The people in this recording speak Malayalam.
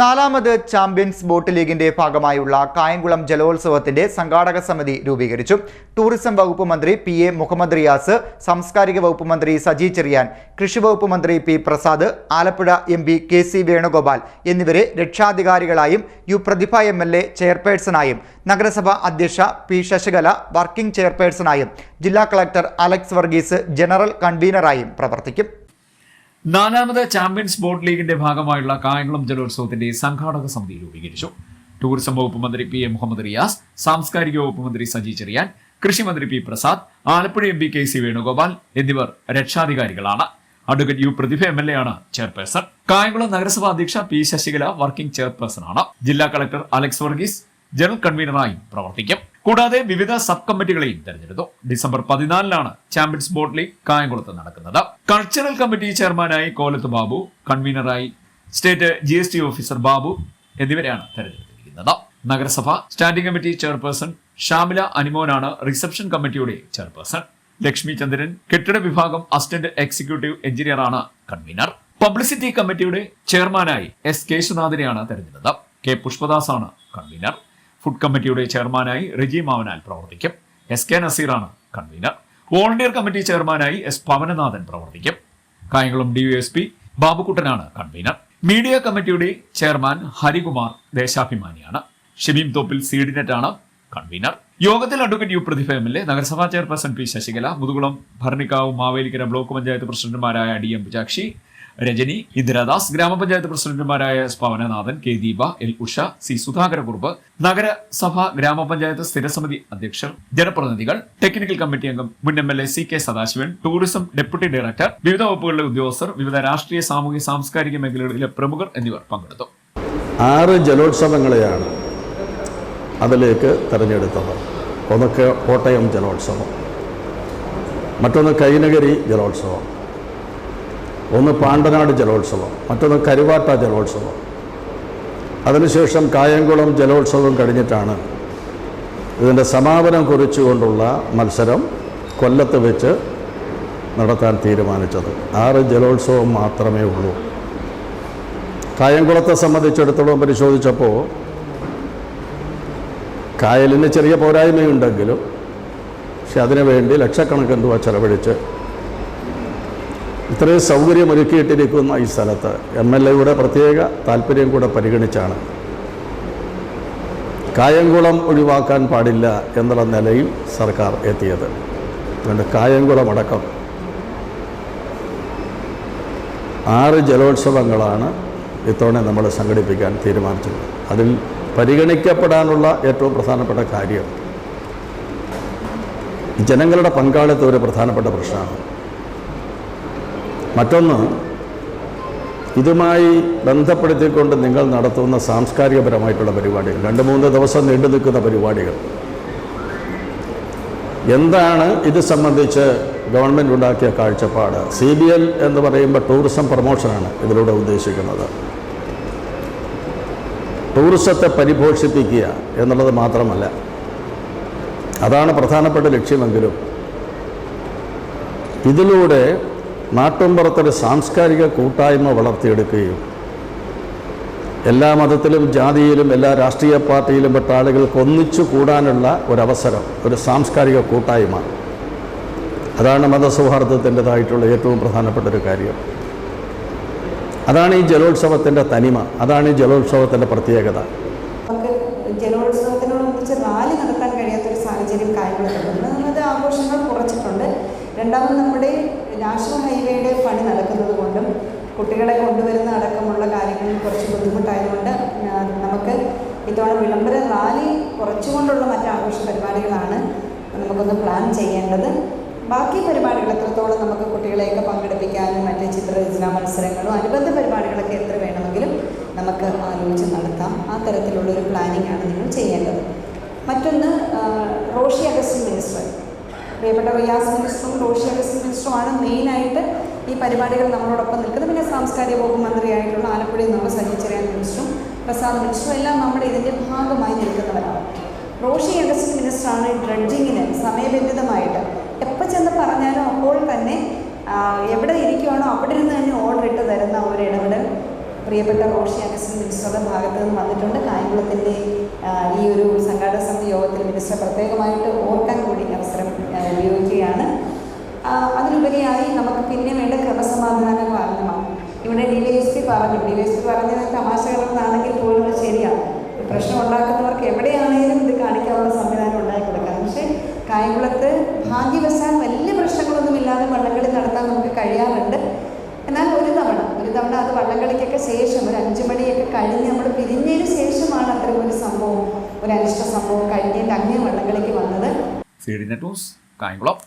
നാലാമത് ചാമ്പ്യൻസ് ബോട്ട് ലീഗിന്റെ ഭാഗമായുള്ള കായംകുളം ജലോത്സവത്തിന്റെ സംഘാടക സമിതി രൂപീകരിച്ചു. ടൂറിസം വകുപ്പ് മന്ത്രി പി എ മുഹമ്മദ് റിയാസ് സാംസ്കാരിക വകുപ്പ് മന്ത്രി സജി ചെറിയാൻ കൃഷി വകുപ്പ് മന്ത്രി P Prasad Alappuzha M P K C Venugopal എന്നിവരെ രക്ഷാധികാരികളായും U Prathibha M L A ചെയർപേഴ്സണായും നഗരസഭ അധ്യക്ഷ പി ശശികല വർക്കിംഗ് ചെയർപേഴ്സണായും ജില്ലാ കളക്ടർ അലക്സ് വർഗീസ് ജനറൽ കൺവീനറായും പ്രവർത്തിക്കും. നാലാമത് ചാമ്പ്യൻസ് ബോട്ട് ലീഗിന്റെ ഭാഗമായുള്ള കായംകുളം ജലോത്സവത്തിന്റെ സംഘാടക സമിതി രൂപീകരിച്ചു. ടൂറിസം വകുപ്പ് മന്ത്രി പി എ മുഹമ്മദ് റിയാസ് സാംസ്കാരിക വകുപ്പ് മന്ത്രി സജി ചെറിയാൻ കൃഷിമന്ത്രി P Prasad Alappuzha M P K C Venugopal എന്നിവർ രക്ഷാധികാരികളാണ്. Advocate U Prathibha M L A ആണ് ചെയർപേഴ്സൺ. കായംകുളം നഗരസഭാ അധ്യക്ഷ പി ശശികല വർക്കിംഗ് ചെയർപേഴ്സൺ ആണ്. ജില്ലാ കളക്ടർ അലക്സ് വർഗീസ് ജനറൽ കൺവീനറായും പ്രവർത്തിക്കും. കൂടാതെ വിവിധ സബ് കമ്മിറ്റികളെയും തെരഞ്ഞെടുത്തു. ഡിസംബർ പതിനാലിനാണ് ചാമ്പ്യൻസ് ബോട്ട് ലീഗ് കായംകുളത്ത് നടക്കുന്നത്. കൾച്ചറൽ കമ്മിറ്റി ചെയർമാനായി Kolath Babu കൺവീനറായി state G S T officer Babu എന്നിവരെയാണ് തെരഞ്ഞെടുത്തിരിക്കുന്നത്. നഗരസഭ സ്റ്റാൻഡിംഗ് കമ്മിറ്റി ചെയർപേഴ്സൺ ഷാമില അനിമോനാണ് റിസപ്ഷൻ കമ്മിറ്റിയുടെ ചെയർപേഴ്സൺ. ലക്ഷ്മി ചന്ദ്രൻ കെട്ടിട വിഭാഗം അസിസ്റ്റന്റ് എക്സിക്യൂട്ടീവ് എഞ്ചിനീയറാണ് കൺവീനർ. പബ്ലിസിറ്റി കമ്മിറ്റിയുടെ ചെയർമാനായി എസ് കേശുനാഥിനെയാണ് തെരഞ്ഞെടുത്തത്. കെ. പുഷ്പദാസാണ് കൺവീനർ. ഫുഡ് കമ്മിറ്റിയുടെ ചെയർമാനായി റെജി മാവനാൽ പ്രവർത്തിക്കും. എസ് കെ നസീറാണ് കൺവീനർ. വോളണ്ടിയർ കമ്മിറ്റി ചെയർമാനായി എസ് പവനനാഥൻ പ്രവർത്തിക്കും. Kayamkulam D Y S P ബാബുക്കുട്ടനാണ് convener. Media കമ്മിറ്റിയുടെ ചെയർമാൻ ഹരികുമാർ ദേശാഭിമാനിയാണ്. ഷമീം തോപ്പിൽ സീഡിനെറ്റ് ആണ് കൺവീനർ. യോഗത്തിൽ advocate U Prathibha M L A നഗരസഭാ chairperson P Sasikala Muthukulam Bharanikkavu Mavelikkara block panchayat പ്രസിഡന്റുമാരായ ഡി എം വിജാക്ഷി രജനി ഇന്ദിരാദാസ് ഗ്രാമപഞ്ചായത്ത് പ്രസിഡന്റുമാരായ S Pavananathan K Deepa L Usha C Sudhakarakurup നഗരസഭ ഗ്രാമപഞ്ചായത്ത് സ്ഥിരസമിതി അധ്യക്ഷർ ജനപ്രതിനിധികൾ ടെക്നിക്കൽ കമ്മിറ്റി അംഗം മുൻ M L A C K Sadasivan tourism deputy director വിവിധ വകുപ്പുകളിലെ ഉദ്യോഗസ്ഥർ വിവിധ രാഷ്ട്രീയ സാമൂഹ്യ സാംസ്കാരിക മേഖലകളിലെ പ്രമുഖർ എന്നിവർ പങ്കെടുത്തു. ആറ് ജലോത്സവങ്ങളെയാണ് അതിലേക്ക് തിരഞ്ഞെടുത്തത്. ഒന്ന് കോട്ടയം ജലോത്സവം മറ്റൊന്ന് കൈനഗരി ജലോത്സവം. ഒന്ന് പാണ്ടനാട് ജലോത്സവം മറ്റൊന്ന് കരുവാട്ട ജലോത്സവം. അതിനുശേഷം കായംകുളം ജലോത്സവം കഴിഞ്ഞിട്ടാണ് ഇതിന്റെ സമാപനം കുറിച്ചുകൊണ്ടുള്ള മത്സരം കൊല്ലത്ത് വെച്ച് നടത്താൻ തീരുമാനിച്ചത്. ആറ് ജലോത്സവം മാത്രമേ ഉള്ളൂ. കായംകുളത്തെ സംബന്ധിച്ചിടത്തോളം പരിശോധിച്ചപ്പോൾ കായലിന് ചെറിയ പോരായ്മയുണ്ടെങ്കിലും പക്ഷെ അതിനുവേണ്ടി ലക്ഷക്കണക്കിന് രൂപ ചെലവഴിച്ച് ഇത്രയും സൗകര്യമൊരുക്കിയിട്ടിരിക്കുന്ന ഈ സ്ഥലത്ത് എം എൽ എയുടെ പ്രത്യേക താല്പര്യം കൂടെ പരിഗണിച്ചാണ്. കായംകുളം ഒഴിവാക്കാൻ പാടില്ല എന്നുള്ള നിലയിൽ സർക്കാർ എത്തിയത്. അതുകൊണ്ട് കായംകുളം അടക്കം ആറ് ജലോത്സവങ്ങളാണ് ഇത്തവണ നമ്മൾ സംഘടിപ്പിക്കാൻ തീരുമാനിച്ചത്. അതിൽ പരിഗണിക്കപ്പെടാനുള്ള ഏറ്റവും പ്രധാനപ്പെട്ട കാര്യം ജനങ്ങളുടെ പങ്കാളിത്തം ഒരു പ്രധാനപ്പെട്ട പ്രശ്നമാണ്. മറ്റൊന്ന് ഇതുമായി ബന്ധപ്പെടുത്തിക്കൊണ്ട് നിങ്ങൾ നടത്തുന്ന സാംസ്കാരികപരമായിട്ടുള്ള പരിപാടികൾ. രണ്ട് മൂന്ന് ദിവസം നീണ്ടു നിൽക്കുന്ന പരിപാടികൾ. എന്താണ് ഇത് സംബന്ധിച്ച് ഗവൺമെന്റ് ഉണ്ടാക്കിയ കാഴ്ചപ്പാട്? സി ബി എൽ എന്ന് പറയുമ്പോൾ ടൂറിസം പ്രൊമോഷനാണ് ഇതിലൂടെ ഉദ്ദേശിക്കുന്നത്. ടൂറിസത്തെ പരിപോഷിപ്പിക്കുക എന്നുള്ളത് മാത്രമല്ല അതാണ് പ്രധാനപ്പെട്ട ലക്ഷ്യമെങ്കിലും. ഇതിലൂടെ നാട്ടുമ്പുറത്തൊരു സാംസ്കാരിക കൂട്ടായ്മ വളർത്തിയെടുക്കുകയും എല്ലാ മതത്തിലും ജാതിയിലും എല്ലാ രാഷ്ട്രീയ പാർട്ടിയിലും പെട്ട ആളുകൾക്ക് ഒന്നിച്ചു കൂടാനുള്ള ഒരവസരം ഒരു സാംസ്കാരിക കൂട്ടായ്മ. അതാണ് മതസൗഹാർദ്ദത്തിന്റെതായിട്ടുള്ള ഏറ്റവും പ്രധാനപ്പെട്ട ഒരു കാര്യം. അതാണ് ഈ ജലോത്സവത്തിന്റെ തനിമ അതാണ് ഈ ജലോത്സവത്തിന്റെ പ്രത്യേകത. നമുക്ക് ജലോത്സവത്തിനോടൊന്നിച്ച് റാലി നടത്താൻ കഴിയാത്തൊരു സാഹചര്യം കാര്യങ്ങളുണ്ട് ആഘോഷങ്ങൾ കുറച്ചിട്ടുണ്ട്. രണ്ടാമത് നമ്മുടെ നാഷണൽ ഹൈവേയുടെ പണി നടക്കുന്നത് കൊണ്ടും കുട്ടികളെ കൊണ്ടുവരുന്ന അടക്കമുള്ള കാര്യങ്ങളിൽ കുറച്ച് ബുദ്ധിമുട്ടായതുകൊണ്ട് നമുക്ക് ഇത്തവണ വിളംബര റാലി കുറച്ചുകൊണ്ടുള്ള മറ്റ് ആഘോഷ പരിപാടികളാണ് നമുക്കൊന്ന് പ്ലാൻ ചെയ്യേണ്ടത്. ബാക്കി പരിപാടികൾ എത്രത്തോളം നമുക്ക് കുട്ടികളെയൊക്കെ പങ്കെടുപ്പിക്കാനും മറ്റ് ചിത്രരചനാ മത്സരങ്ങളും അനുബന്ധ പരിപാടികളൊക്കെ എത്ര വേണമെങ്കിലും നമുക്ക് ആലോചിച്ച് നടത്താം. ആ തരത്തിലുള്ള ഒരു പ്ലാനിംഗ് ആണ് നിങ്ങൾ ചെയ്യേണ്ടത്. മറ്റൊന്ന് റോഷി അഗസ്റ്റിൻ മിനിസ്റ്റർ പ്രിയപ്പെട്ട റിയാസ് മിനിസ്റ്ററും റോഷ്യ അഗസ്റ്റിൻ മിനിസ്റ്ററുമാണ് മെയിനായിട്ട് ഈ പരിപാടികൾ നമ്മളോടൊപ്പം നിൽക്കുന്നത്. പിന്നെ സാംസ്കാരിക വകുപ്പ് മന്ത്രിയായിട്ടുള്ള ആലപ്പുഴയിൽ നിന്നുള്ള സജി ചെറിയാൻ മിനിസ്റ്ററും പ്രസാദ് മിനിസ്റ്ററും എല്ലാം നമ്മുടെ ഇതിന്റെ ഭാഗമായി നിൽക്കുന്നവരാണ്. റോഷി അഗസ്റ്റിൻ മിനിസ്റ്ററാണ് ഡ്രഡ്ജിങ്ങിന് സമയബന്ധിതമായിട്ട് എപ്പോൾ ചെന്ന് പറഞ്ഞാലും അപ്പോൾ തന്നെ എവിടെ ഇരിക്കുവാണോ അവിടെ നിന്ന് തന്നെ ഓർഡർ ഇട്ട് തരുന്ന ഒരു ഇടപെടൽ പ്രിയപ്പെട്ട റോഷി അഗസ്റ്റ് മിനിസ്റ്ററുടെ ഭാഗത്ത് നിന്ന് വന്നിട്ടുണ്ട്. കായംകുളത്തിന്റെ ഈ ഒരു സംഘാടക സമിതി യോഗത്തിൽ മിനിസ്റ്റർ പ്രത്യേകമായിട്ട് ഓർക്കാൻ കൂടി അവസരം ആ, ഉപയോഗിക്കുകയാണ് ആ, അതിലുപരിയായി നമുക്ക് പിന്നെ വേണ്ട ക്രമസമാധാന പാലനമാണ് ഇവിടെ ഡി വൈ എസ് പി പറഞ്ഞു. ഡി വൈ എസ് പറഞ്ഞത് തമാശ പോലും അത് ശരിയാണ് പ്രശ്നം ഉണ്ടാക്കുന്നവർക്ക് എവിടെയാണെങ്കിലും ഇത് കാണിക്കാനുള്ള സംവിധാനം ഉണ്ടായി കൊടുക്കാം. പക്ഷേ കായംകുളത്ത് ഭാഗ്യവശാൽ വലിയ പ്രശ്നങ്ങളൊന്നുമില്ലാതെ വള്ളംകളി നടത്താൻ നമുക്ക് കഴിയാറുണ്ട്. എന്നാൽ ഒരു തവണ ഒരു തവണ അത് വള്ളംകളിക്കൊക്കെ ശേഷം ഒരു അഞ്ചു മണിയൊക്കെ കഴിഞ്ഞ് നമ്മൾ പിരിഞ്ഞതിന് ശേഷമാണ് അത്തരം ഒരു സംഭവം ഒരു അനിഷ്ട സംഭവം കഴിഞ്ഞിട്ട് അങ്ങനെ വള്ളംകളിക്ക് വന്നത്. കായംകുളം.